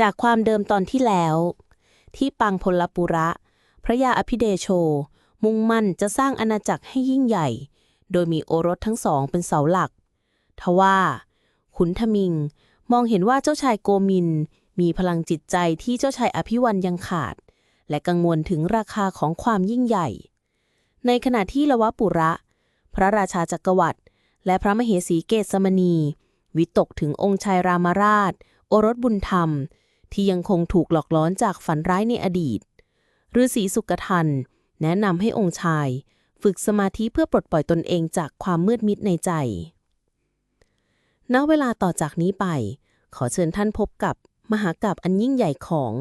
จากความเดิมตอนที่แล้ว ที่ปังพลปุระ พระยาอภิเดโช มุ่งมั่นจะสร้างอาณาจักรให้ยิ่งใหญ่ โดยมีโอรสทั้งสองเป็นเสาหลัก ทว่า ขุนทมิง มองเห็นว่าเจ้าชายโกมิน มีพลังจิตใจที่เจ้าชายอภิวันยังขาด และกังวลถึงราคาของความยิ่งใหญ่ ในขณะที่ละวะปุระ พระราชาจักรวรรดิและพระมเหสีเกศมณี วิตกถึงองค์ชายรามาราช โอรสบุญธรรม ที่ยังคงถูกหลอกล้อนจากฝันร้ายในอดีตฤาษีสุกทัน แนะนำให้องค์ชาย ฝึกสมาธิเพื่อปลดปล่อยตนเองจากความมืดมิดในใจ ณ เวลาต่อจากนี้ไป ขอเชิญท่านพบกับมหากาบอันยิ่งใหญ่ของ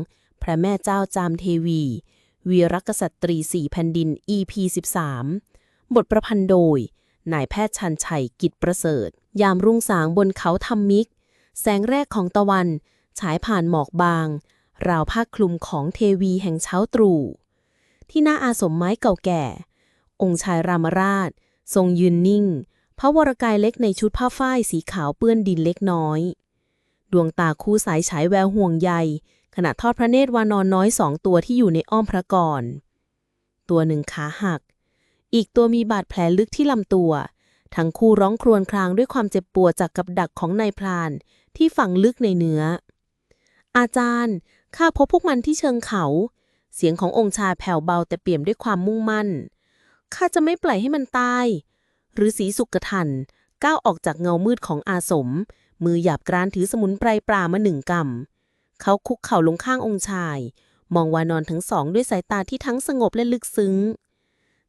พระแม่เจ้าจามเทวี วีรกษัตรีสี่แผ่นดิน EP 13 บทประพันธ์โดย นายแพทย์ชันชัยกิจประเสริฐ ยามรุ่งสางบนเขาธรรมิก แสงแรกของตะวัน ฉายผ่านหมอกบาง ราวผ้าคลุมของเทวีแห่งเช้าตรู่ที่หน้าอาสมไม้เก่าแก่ องค์ชายรามราช ทรงยืนนิ่ง พระวรกายเล็กในชุดผ้าฝ้ายสีขาวเปื้อนดินเล็กน้อย ดวงตาคู่สายฉายแววห่วงใยขณะทอดพระเนตรวานอนน้อยสองตัวที่อยู่ในอ้อมพระกรตัวหนึ่งขาหัก อีกตัวมีบาดแผลลึกที่ลำตัว ทั้งคู่ร้องครวญครางด้วยความเจ็บปวดจากกับดักของนายพรานที่ฝังลึกในเนื้อ อาจารย์ ข้าพบพวกมันที่เชิงเขา เสียงขององค์ชายแผ่วเบาแต่เปี่ยมด้วยความมุ่งมั่น ข้าจะไม่ปล่อยให้มันตาย หรือสีสุกทันก้าวออกจากเงามืดของอาสม มือหยาบกรานถือสมุนไพรปลามาหนึ่งกำ เขาคุกเข่าลงข้างองค์ชาย มองวานอนทั้งสองด้วยสายตาที่ทั้งสงบและลึกซึ้ง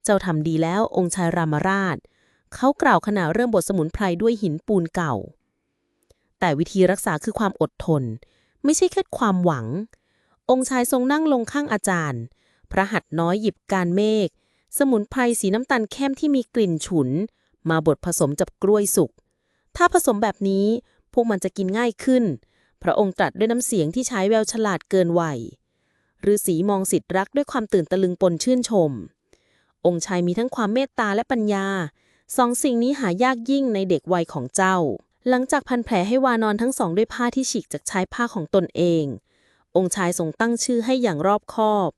เจ้าทำดีแล้วองค์ชายรามาราช เขากล่าวขณะเริ่มบทสมุนไพรด้วยหินปูนเก่า แต่วิธีรักษาคือความอดทน ไม่ใช่แค่ความหวัง องค์ชายทรงนั่งลงข้างอาจารย์ พระหัตถ์น้อยหยิบการเมฆ สมุนไพรสีน้ำตาลเข้มที่มีกลิ่นฉุน มาบดผสมจับกล้วยสุก ถ้าผสมแบบนี้พวกมันจะกินง่ายขึ้น พระองค์ตรัสด้วยน้ำเสียงที่ใช้แววฉลาดเกินวัยฤาษีมองสิทธิ์รักด้วยความตื่นตะลึงปนชื่นชม องค์ชายมีทั้งความเมตตาและปัญญา สองสิ่งนี้หายากยิ่งในเด็กวัยของเจ้า หลังจากพันแผลให้วานอนทั้งสองด้วยผ้าที่ฉีกจากชายผ้าของตนเอง องค์ชายทรงตั้งชื่อให้อย่างรอบคอบ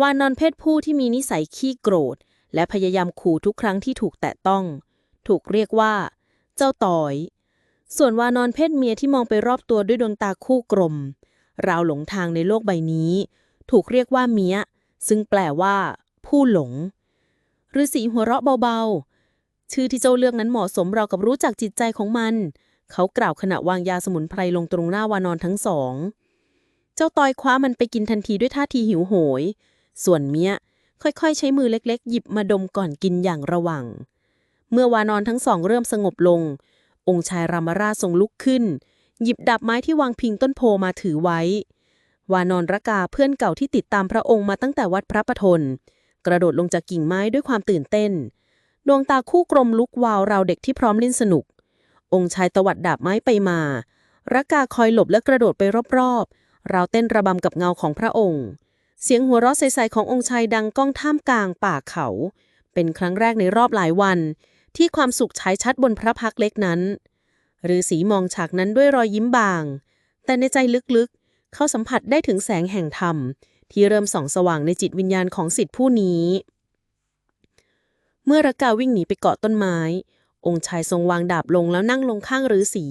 วานอนเพศผู้ที่มีนิสัยขี้โกรธ และพยายามขู่ทุกครั้งที่ถูกแตะต้อง ถูกเรียกว่า เจ้าต่อย ส่วนวานอนเพศเมียที่มองไปรอบตัวด้วยดวงตาคู่กลม ราวหลงทางในโลกใบนี้ ถูกเรียกว่าเมียซึ่งแปลว่า ผู้หลงฤาษีหัวเราะเบาๆ ชื่อที่เจ้าเลือกนั้นเหมาะสมเรากับรู้จักจิตใจของมัน เขากล่าวขณะวางยาสมุนไพรลงตรงหน้าวานอนทั้งสอง เจ้าตอยคว้ามันไปกินทันทีด้วยท่าทีหิวโหย ส่วนเมียค่อยๆ ใช้มือเล็กๆ หยิบมาดมก่อนกินอย่างระวัง เมื่อวานอนทั้งสองเริ่มสงบลง องค์ชายรามาราทรงลุกขึ้น หยิบดาบไม้ที่วางพิงต้นโพมาถือไว้ วานอนรกาเพื่อนเก่าที่ติดตามพระองค์มาตั้งแต่วัดพระปฐนกระโดดลงจากกิ่งไม้ด้วยความตื่นเต้น ดวงตาคู่กลมลุกวาวราวเด็กที่พร้อมเล่นสนุก องค์ชายตวัดดาบไม้ไปมารกาคอยหลบและกระโดดไปรอบๆราวเต้นระบำกับเงาของพระองค์ เสียงหัวเราะใสๆขององค์ชายดังก้องท่ามกลางป่าเขา เป็นครั้งแรกในรอบหลายวัน ที่ความสุขฉายชัดบนพระพักเล็กนั้นฤาษีมองฉากนั้นด้วยรอยยิ้มบาง แต่ในใจลึกๆ เขาสัมผัสได้ถึงแสงแห่งธรรม ที่เริ่มส่องสว่างในจิตวิญญาณของสิทธิผู้นี้ เมื่อรักกาวิ่งหนีไปเกาะต้นไม้ องค์ชายทรงวางดาบลงแล้วนั่งลงข้างฤาษี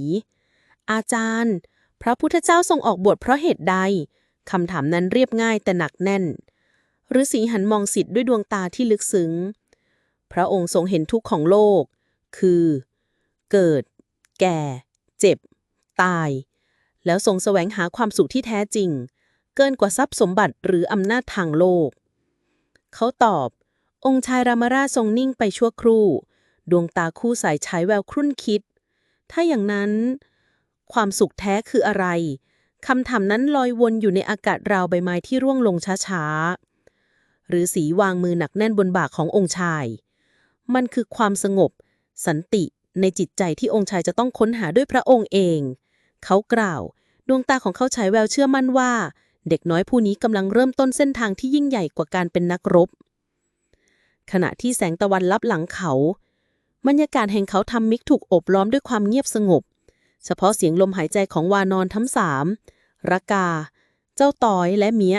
อาจารย์ พระพุทธเจ้าทรงออกบวชเพราะเหตุใดคำถามนั้นเรียบง่ายแต่หนักแน่นฤาษีหันมองสิทธิ์ด้วยดวงตาที่ลึกซึ้ง พระองค์ทรงเห็นทุกข์ของโลก คือ เกิด แก่ เจ็บ ตาย แล้วทรงแสวงหาความสุขที่แท้จริง เกินกว่าทรัพย์สมบัติหรืออำนาจทางโลก เขาตอบ องค์ชายรามาราทรงนิ่งไปชั่วครู่ ดวงตาคู่สายฉายแววครุ่นคิด ถ้าอย่างนั้น ความสุขแท้คืออะไรคำถามนั้นลอยวนอยู่ในอากาศราวใบไม้ที่ร่วงลงช้าๆหรือสีวางมือหนักแน่นบนบ่าขององค์ชาย มันคือความสงบ สันติในจิตใจที่องค์ชายจะต้องค้นหาด้วยพระองค์เอง เขากล่าว ดวงตาของเขาฉายแววเชื่อมั่นว่า เด็กน้อยผู้นี้กำลังเริ่มต้นเส้นทางที่ยิ่งใหญ่กว่าการเป็นนักรบ ขณะที่แสงตะวันลับหลังเขา บรรยากาศแห่งเขาทำมิกถูกอบล้อมด้วยความเงียบสงบ เฉพาะเสียงลมหายใจของวานอนทั้งสามรกา เจ้าตอยและเมีย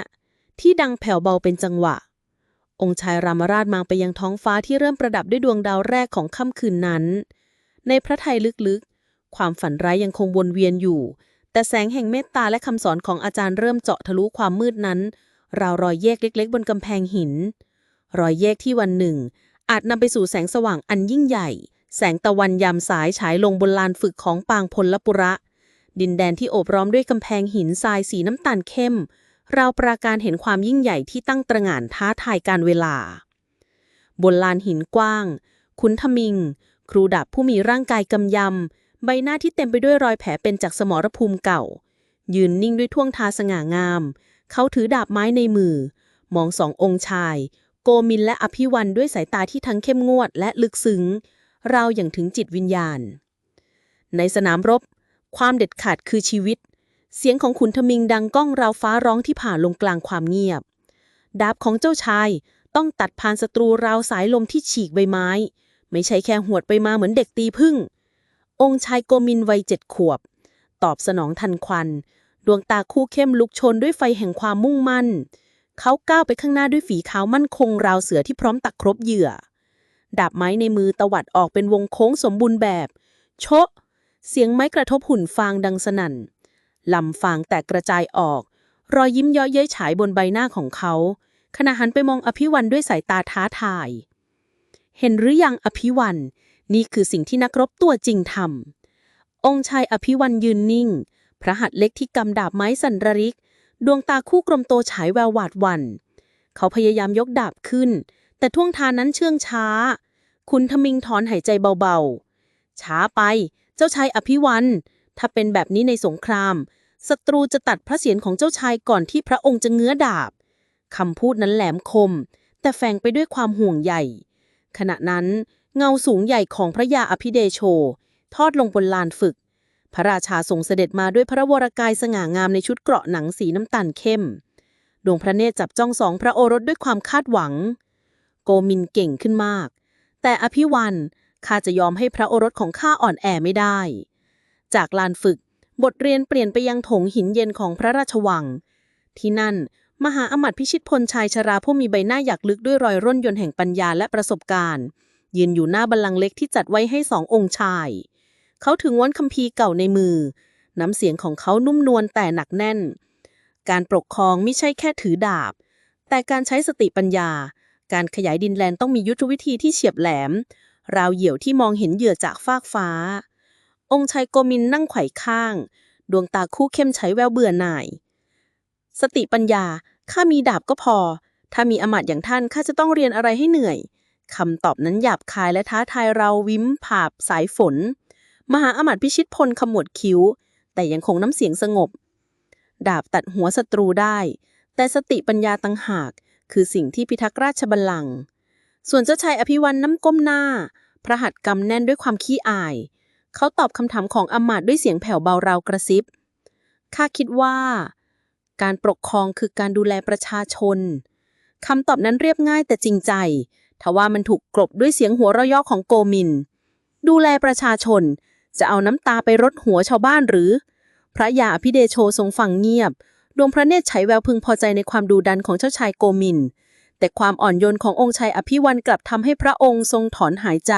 ที่ดังแผ่วเบาเป็นจังหวะ องค์ชายรามราชมองไปยังท้องฟ้าที่เริ่มประดับด้วยดวงดาวแรกของค่ำคืนนั้น ในพระทัยลึกๆ ความฝันร้ายยังคงวนเวียนอยู่ แต่แสงแห่งเมตตาและคำสอนของอาจารย์เริ่มเจาะทะลุความมืดนั้น ราวรอยแยกเล็ก ๆ บนกำแพงหิน รอยแยกที่วันหนึ่ง อาจนำไปสู่แสงสว่างอันยิ่งใหญ่ แสงตะวันยามสายฉายลงบนลานฝึกของปางพลปุระ ดินแดนที่โอบล้อมด้วยกำแพงหินทรายสีน้ำตาลเข้ม เราปราการเห็นความยิ่งใหญ่ที่ตั้งตระหง่านท้าทายการเวลา บนลานหินกว้างขุนทมิง ครูดาบผู้มีร่างกายกำยำ ใบหน้าที่เต็มไปด้วยรอยแผลเป็นจากสมรภูมิเก่า ยืนนิ่งด้วยท่วงทาสง่างาม เขาถือดาบไม้ในมือ มองสององค์ชาย โกมินและอภิวันด้วยสายตาที่ทั้งเข้มงวดและลึกซึ้งราวอย่างถึงจิตวิญญาณ ในสนามรบ ความเด็ดขาดคือชีวิต เสียงของขุนทมิงดังก้องราวฟ้าร้องที่ผ่าลงกลางความเงียบ ดาบของเจ้าชายต้องตัดผ่านศัตรูราวสายลมที่ฉีกใบไม้ ไม่ใช่แค่หวดไปมาเหมือนเด็กตีพึ่ง องค์ชายโกมินวัยเจ็ดขวบ ตอบสนองทันควัน ดวงตาคู่เข้มลุกชนด้วยไฟแห่งความมุ่งมั่น เขาก้าวไปข้างหน้าด้วยฝีเท้ามั่นคงราวเสือที่พร้อมตักครบเหยื่อ ดาบไม้ในมือตวัดออกเป็นวงโค้งสมบูรณ์แบบ โชะ เสียงไม้กระทบหุ่นฟางดังสนั่น ลำฟางแตกกระจายออก รอยยิ้มเย้อเย้ยฉายบนใบหน้าของเขา ขณะหันไปมองอภิวันด้วยสายตาท้าทาย เห็นหรือยังอภิวันนี่คือสิ่งที่นักรบตัวจริงทำองค์ชายอภิวันยืนนิ่ง พระหัตถ์เล็กที่กำดาบไม้สันระริก ดวงตาคู่กลมโตฉายแววหวาดหวันเขาพยายามยกดาบขึ้น แต่ท่วงทานั้นเชื่องช้า คุณทมิงถอนหายใจเบาๆ ช้าไป เจ้าชายอภิวันถ้าเป็นแบบนี้ในสงคราม ศัตรูจะตัดพระเศียรของเจ้าชายก่อนที่พระองค์จะเงื้อดาบคำพูดนั้นแหลมคม แต่แฝงไปด้วยความห่วงใยขณะนั้นเงาสูงใหญ่ของพระยาอภิเดโช ทอดลงบนลานฝึก พระราชาทรงเสด็จมาด้วยพระวรกายสง่างามในชุดเกราะหนังสีน้ำตาลเข้ม ดวงพระเนตรจับจ้องสองพระโอรสด้วยความคาดหวัง โกมินเก่งขึ้นมาก แต่อภิวันข้าจะยอมให้พระโอรสของข้าอ่อนแอไม่ได้ จากลานฝึกบทเรียนเปลี่ยนไปยังถงหินเย็นของพระราชวัง ที่นั่นมหาอมาตยพิชิตพลชายชราผู้มีใบหน้าหยักลึกด้วยรอยร่นยนต์แห่งปัญญาและประสบการณ์ ยืนอยู่หน้าบัลลังก์เล็กที่จัดไว้ให้สององค์ชาย เขาถึงวันคัมภีร์เก่าในมือ น้ำเสียงของเขานุ่มนวลแต่หนักแน่น การปกครองไม่ใช่แค่ถือดาบ แต่การใช้สติปัญญา การขยายดินแดนต้องมียุทธวิธีที่เฉียบแหลม ราวเหยี่ยวที่มองเห็นเหยื่อจากฟากฟ้า องค์ชายโกมินนั่งไขว่ข้าง ดวงตาคู่เข้มใช้แววเบื่อหน่าย สติปัญญาข้ามีดาบก็พอ ถ้ามีอมาตย์อย่างท่านข้าจะต้องเรียนอะไรให้เหนื่อยคำตอบนั้นหยาบคายและท้าทายเราวิ้มผาบสายฝน มหาอมาตย์พิชิตพลขมวดคิ้ว แต่ยังคงน้ำเสียงสงบ ดาบตัดหัวศัตรูได้ แต่สติปัญญาต่างหาก คือสิ่งที่พิทักษ์ราชบัลลังก์ส่วนเจ้าชายอภิวันน้ำก้มหน้า พระหัตถ์กำแน่นด้วยความขี้อาย เขาตอบคำถามของอมาตย์ด้วยเสียงแผ่วเบาราวกระซิบข้าคิดว่า การปกครองคือการดูแลประชาชนคำตอบนั้นเรียบง่ายแต่จริงใจทว่ามันถูกกลบด้วยเสียงหัวเราะยาะของโกมิน ดูแลประชาชน จะเอาน้ำตาไปรดหัวชาวบ้านหรือ พระยาอภิเดโชทรงฟังเงียบ ดวงพระเนตรใช้แววพึงพอใจในความดูดันของเจ้าชายโกมิน แต่ความอ่อนโยนขององค์ชายอภิวันกลับทำให้พระองค์ทรงถอนหายใจ